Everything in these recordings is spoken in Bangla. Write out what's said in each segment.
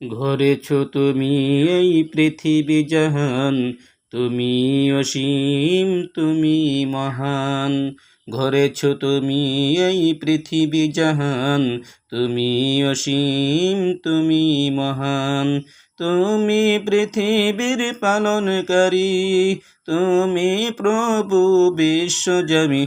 ঘরেছ তুমি এই পৃথিবী জাহান, তুমি অসীম, তুমি মহান। ঘরেছ তুমি এই পৃথিবী জাহান, তুমি অসীম, তুমি মহান। তুমি পৃথিবীর পালনকারী, তুমি প্রভু বিশ্বজমি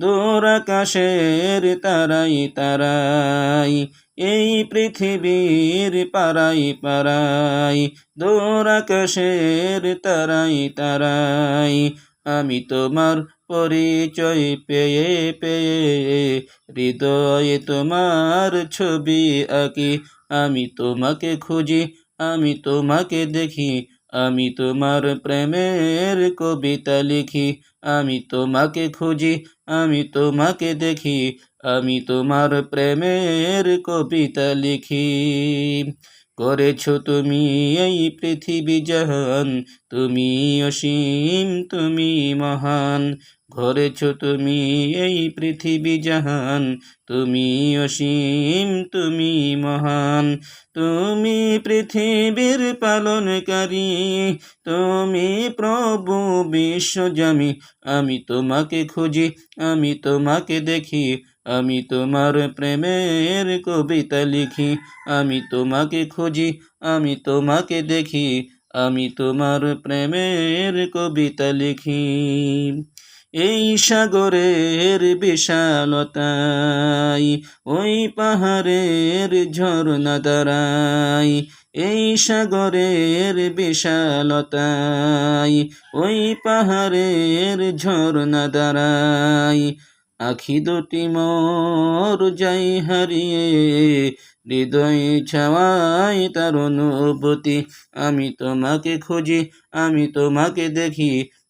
দূর তারাই তারাই, এই পৃথিবীর পাড়াই পারাই দূর তারাই তারাই, আমি তোমার পরিচয় পেয়ে পেয়ে, হৃদয়ে তোমার ছবি আঁকি, আমি তোমাকে খুঁজি, আমি তোমাকে দেখি আমি তোমার প্রেমের কবিতা লিখি, আমি তোমাকে খুঁজি, আমি তোমাকে দেখি, আমি তোমার প্রেমের কবিতা লিখি। করেছ তুমি এই পৃথিবী জাহান, তুমি অসীম, তুমি মহান ঘরেছ তুমি এই পৃথিবী জাহান, তুমি অসীম, তুমি মহান। তুমি পৃথিবীর পালনকারী, তুমি প্রভু বিশ্বজামি আমি তোমাকে খুঁজি, আমি তোমাকে দেখি, আমি তোমার প্রেমের কবিতা লিখি। আমি তোমাকে খুঁজি, আমি তোমাকে দেখি, আমি তোমার প্রেমের কবিতা লিখি। এই সাগরের বিশালতাই, ওই পাহাড়ের ঝর্ণা দ্বারাই, এই সাগরের বিশালতাই, ওই পাহাড়ের ঝর্ণা দ্বারাই। আখি দুটি মোর যাই হারিয়ে, হৃদয় ছাওয়াই তার অনুভূতি। আমি তোমাকে খুঁজি, আমি তোমাকে দেখি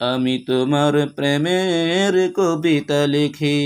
আমি তোমার প্রেমের কবিতা লিখি।